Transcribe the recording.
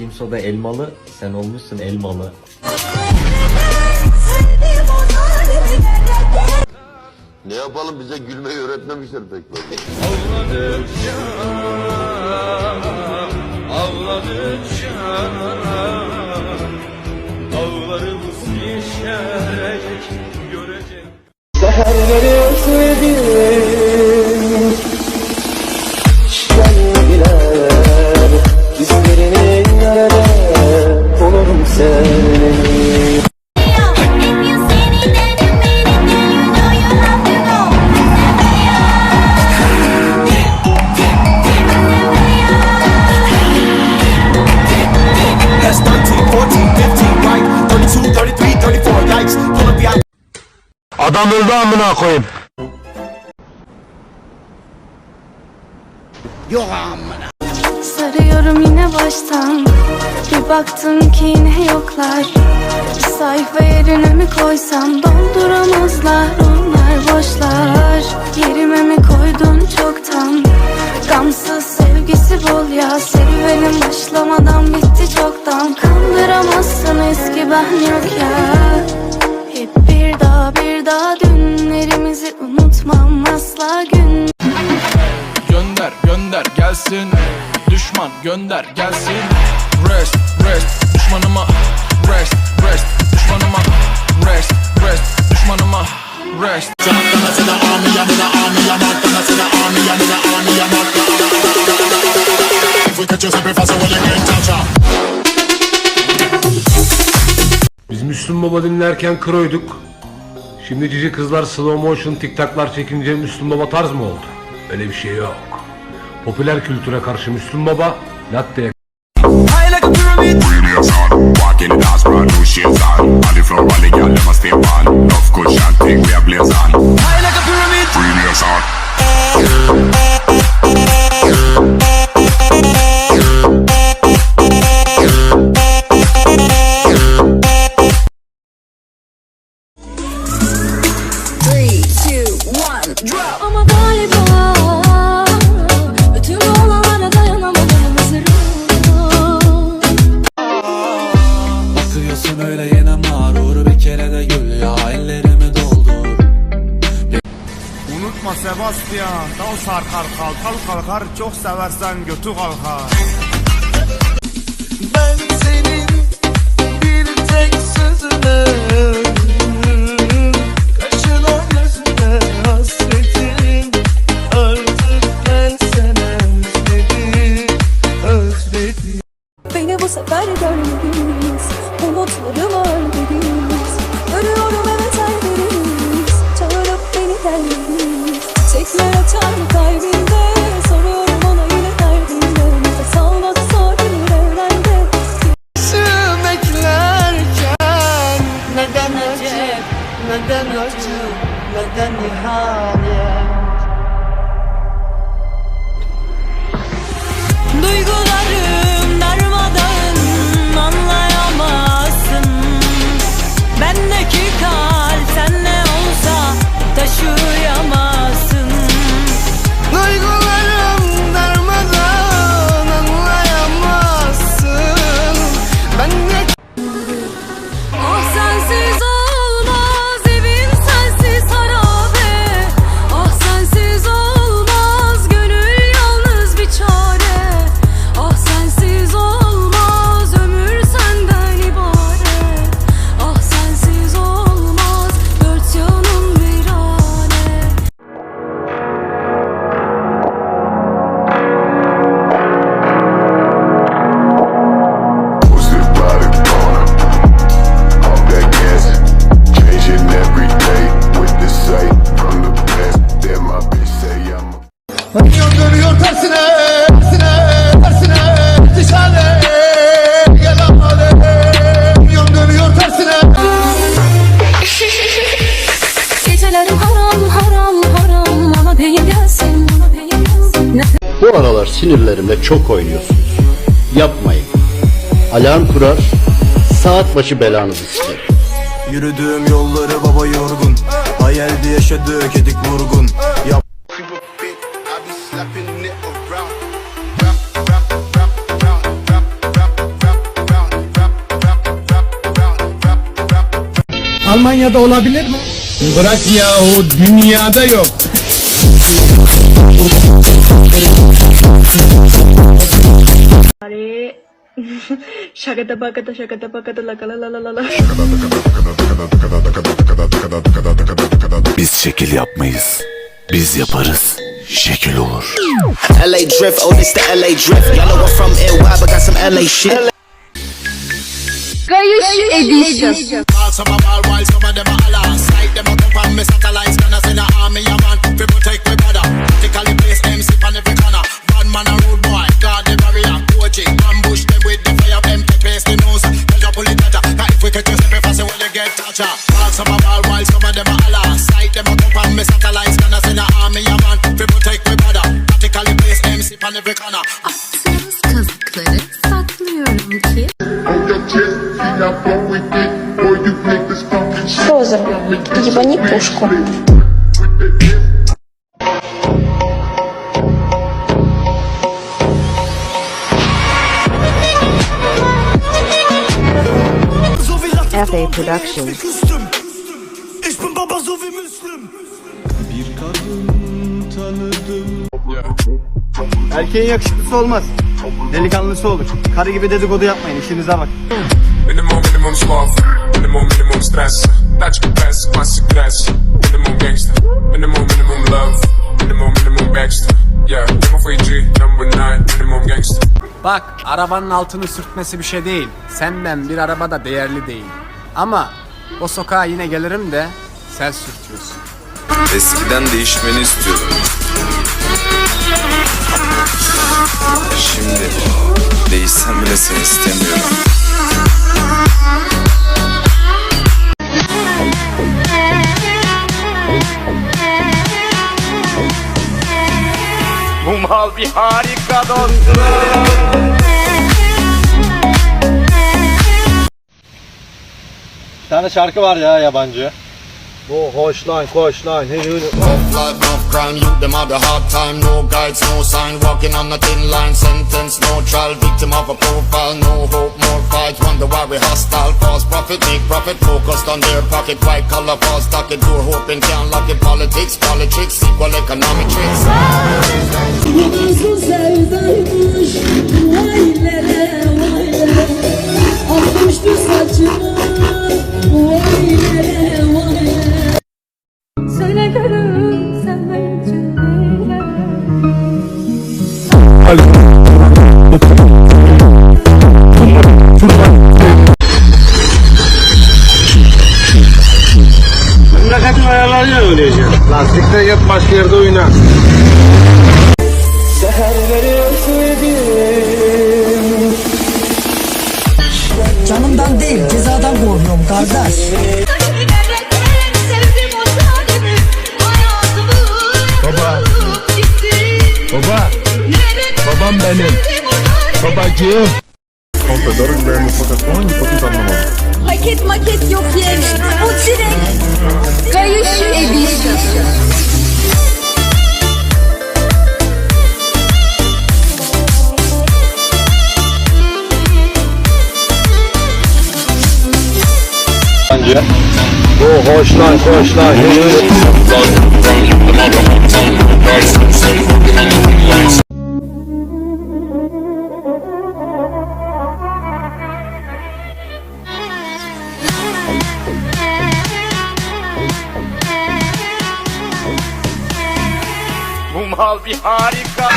içtiğim soda elmalı, sen olmuşsun elmalı. Ne yapalım bize gülmeyi öğretmemişler pek böyle. Ağlarımız Adam öldü amına koyayım. Sarıyorum yine baştan. Bir baktım ki yine yoklar. Bir sayfa yerine mi koysam? Dolduramazlar onlar boşlar. Yerime mi koydun çoktan? Gamsız sevgisi bol ya. Serüvenim başlamadan bitti çoktan. Kandıramazsın eski ben yok ya gelsin Düşman gönder gelsin Rest rest düşmanıma Rest rest düşmanıma Rest rest düşmanıma Rest Biz Müslüm Baba dinlerken kroyduk. Şimdi cici kızlar slow motion tiktaklar çekince Müslüm Baba tarz mı oldu? Öyle bir şey yok. Popüler kültüre karşı Müslüm Baba, latte'ye Sebastian Dal sarkar kalkal kalkar Çok seversen götü kalkar Bu aralar sinirlerimle çok oynuyorsunuz. Yapmayın. Alarm kurar, saat başı belanızı sikerim. Yürüdüğüm yolları baba yorgun Hayalde yaşadığı kedik vurgun Yap Almanya'da olabilir mi? Bırak yahu dünyada yok. Şakata bakata şakata bakata la la la la la. Biz şekil yapmayız. Biz yaparız. Şekil olur. LA drift, oh this the LA drift. Y'all know I'm from NY, but got some LA shit. Kayış Edition фраза «Ебани пушку». FA Productions. Ich bin Baba so wie Muslim. Bir kadın Erkeğin yakışıklısı olmaz. Delikanlısı olur. Karı gibi dedikodu yapmayın. işinize bak. Minimum, minimum suave, minimum, minimum stress. Tática peça, com a segurança. Minimum gangster, minimum, minimum love. Minimum, minimum gangster. Yeah, number 3G, number 9, minimum gangster. Bak arabanın altını sürtmesi bir şey değil. Senden bir araba da değerli değil. Ama o sokağa yine gelirim de sen sürtüyorsun. Eskiden değişmeni istiyordum. Şimdi değişsem bile seni istemiyorum. Bu mal bir harika dostum. Bir tane şarkı var ya yabancı. Bu hoş lan koş lan. Tough life, enough crime, youth them had a hard time. No guides, no sign, walking on a thin line. Sentence, no trial, victim of a profile. No hope, more fight. Wonder why we hostile. False profit, make profit, focused on their pocket. White collar, false stock it, door hoping can't lock it. Politics, politics, equal economic tricks. Uzun sevdaymış Vaylere vaylere Akmıştı saçına Vaylere vaylere Memleketin ayarlarıyla oynayacağım. Lastikte git başka oyna. Canımdan değil, cezadan korkuyorum kardeş. Babam benim. Babacığım. Paket maket yok yeğenim Bu direkt Kayış Edition Yabancı. Bu hoş lan koş lan. Mal bir harika.